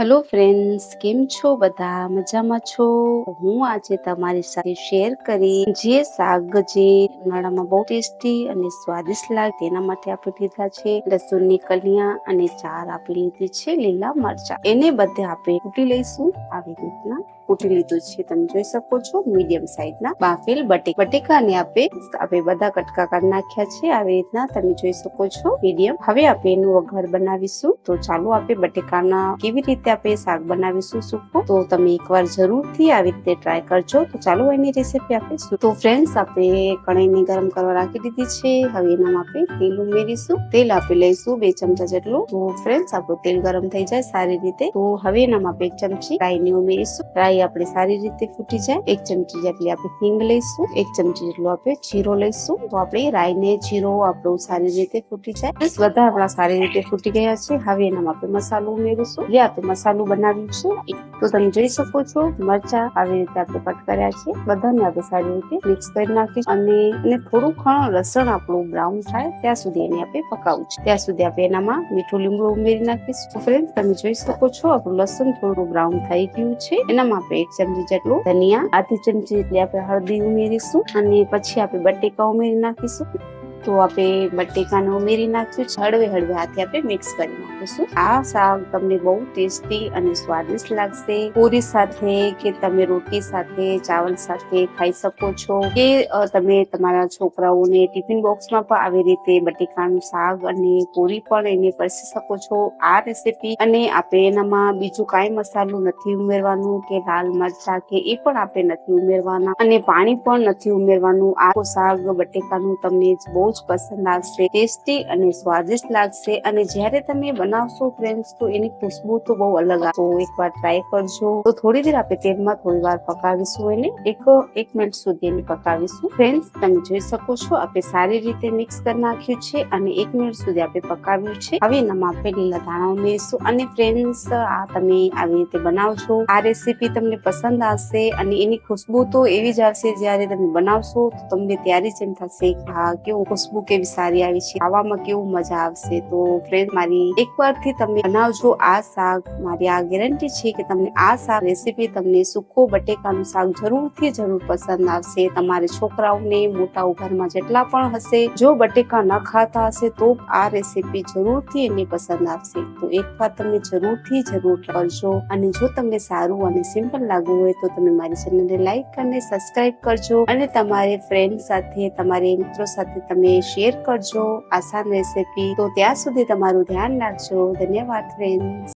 Hello friends કેમ છો બધા? મજામાં છો? હું આજે તમારી સાથે શેર કરી જે શાક જે ઉનાળામાં બહુ ટેસ્ટી અને સ્વાદિષ્ટ લાગે તેના માટે આપણે લીધા છે. લસુણની કલિયા અને ચાર આપી લીધી છે લીલા મરચા. એને બધે આપણે કૂટી લઈશું. આવી રીતના કૂટી લીધું છે. તમે જોઈ શકો છો મીડિયમ સાઈઝના બાફેલ બટેકા બટેકાને આપણે આપણે બધા કટકા કરી નાખ્યા છે. આવી રીતના તમે જોઈ શકો છો મીડિયમ. હવે આપણે એનું વઘાર બનાવીશું. તો ચાલો આપણે બટેકાના કેવી રીતે આપણે શાક બનાવીશું સૂકું. તો તમે એકવાર જરૂરથી આવી રીતે ટ્રાય કરજો. તો ચાલો એની રેસીપી આપીશું તો ફ્રેન્ડ્સ આપણે કણાઈને ગરમ કરવા રાખી દીધી છે. હવે એનામાં આપણે તેલ ઉમેરીશું. તેલ આપણે લઈશું બે ચમચા જેટલું. તો ફ્રેન્ડ્સ આપણું તેલ ગરમ થઈ જાય સારી રીતે. તો હવે એનામાં આપણે એક ચમચી રાઈને ઉમેરીશું. રાઈ આપણે સારી રીતે ફૂટી જાય. એક ચમચી જેટલી આપણે હિંગ લઈશું. એક ચમચી જેટલું આપણે જીરો લઈશું. તો આપણે રાઈને જીરો આપણું સારી રીતે ફૂટી જાય. બધા આપણા સારી રીતે ફૂટી ગયા છે. હવે એનામાં આપણે મસાલો ઉમેરીશું. જે આપણે મસાલો બનાવ્યું છે. તો તમે જોઈ શકો છો, મરચા આવી રીતે આપણે કટ કર્યા છે. બધાને આપણે સારી રીતે મિક્સ કરી નાખીશું. અને એને થોડું ઘણું લસણ આપણું બ્રાઉન થાય ત્યાં સુધી એને આપણે પકાવું છે. ત્યાં સુધી આપણે એનામાં મીઠું લીમડું ઉમેરી નાખીશું. ફ્રેન્ડ તમે જોઈ શકો છો, આપણું લસણ થોડું બ્રાઉન થઈ ગયું છે. એનામાં આપણે એક ચમચી જેટલું ધનિયા, આધી ચમચી જેટલી આપણે હળદી ઉમેરીશું. અને પછી આપણે બટેકા ઉમેરી નાખીશું. તો આપણે બટેકાને ઉમેરી નાખ્યું છે. હળવે હળવે હાથે આપણે મિક્સ કરી નાખીશું. આ શાક તમને બહુ ટેસ્ટી અને સ્વાદિષ્ટ લાગશે. પૂરી સાથે કે તમે રોટી સાથે, ચાવલ સાથે ખાઈ શકો છો. કે તમે તમારા છોકરાઓને ટિફિન બોક્સમાં પણ આવી રીતે બટેકાનું શાક અને પૂરી પણ એને પરસી શકો છો. આ રેસીપી અને આપણે એનામાં બીજું કાંઈ મસાલો નથી ઉમેરવાનું કે લાલ મરચા કે એ પણ આપણે નથી ઉમેરવાના અને પાણી પણ નથી ઉમેરવાનું. આ શાક, બટેકાનું તમને બહુ જ પસંદ આવશે, ટેસ્ટી અને સ્વાદિષ્ટ લાગશે. અને જ્યારે તમે બનાવશો ફ્રેન્ડ્સ, તો એની ખુશ્બુ તો બહુ અલગ આવશે એકવાર ટ્રાય કરજો. તો થોડી દેર આપણે તેલમાં થોડી વાર પકાવીશું એને. એક એક મિનિટ સુધી એને પકાવીશું. ફ્રેન્ડ્સ, તમે જોઈ શકો છો, આપણે સારી રીતે મિક્સ કરી નાખ્યું છે અને એક મિનિટ સુધી આપણે પકાવ્યું છે. હવે એનામાં આપણે લીલા ધાણા ઉમેરીશું અને ફ્રેન્ડ્સ, આ તમે આવી રીતે બનાવજો આ રેસીપી તમને પસંદ આવશે અને એની ખુશ્બુ તો એવી જ આવશે જ્યારે તમે બનાવશો, તો તમને ત્યારે જ એમ થશે કે હા, કેવું ખુશ્બુ કેવી સારી આવી છે. ખાવામાં કેવું મજા આવશે તો ફ્રેન્ડ મારી એકવારથી તમે બનાવજો આ શાક. મારી આ ગેરંટી છે કે તમને આ શાક રેસીપી તમને સુખો બટેકાનું શાક જરૂરથી જરૂર પસંદ આવશે. તમારે છોકરાઓને, મોટાઓ ઘરમાં જેટલા પણ હશે, જો બટેકા ન ખાતા હશે તો આ રેસીપી જરૂરથી એને પસંદ આવશે. તો એકવાર તમે જરૂરથી જરૂર કરજો. અને જો તમને સારું અને સિમ્પલ લાગુ હોય તો તમે મારી ચેનલને લાઈક અને સબસ્ક્રાઇબ કરજો. અને તમારે ફ્રેન્ડ સાથે, તમારી મિત્રો સાથે તમે શેર કરજો. આસાન રેસીપી. તો ત્યાં સુધી તમારું ધ્યાન રાખજો. ધન્યવાદ ફ્રેન્ડ્સ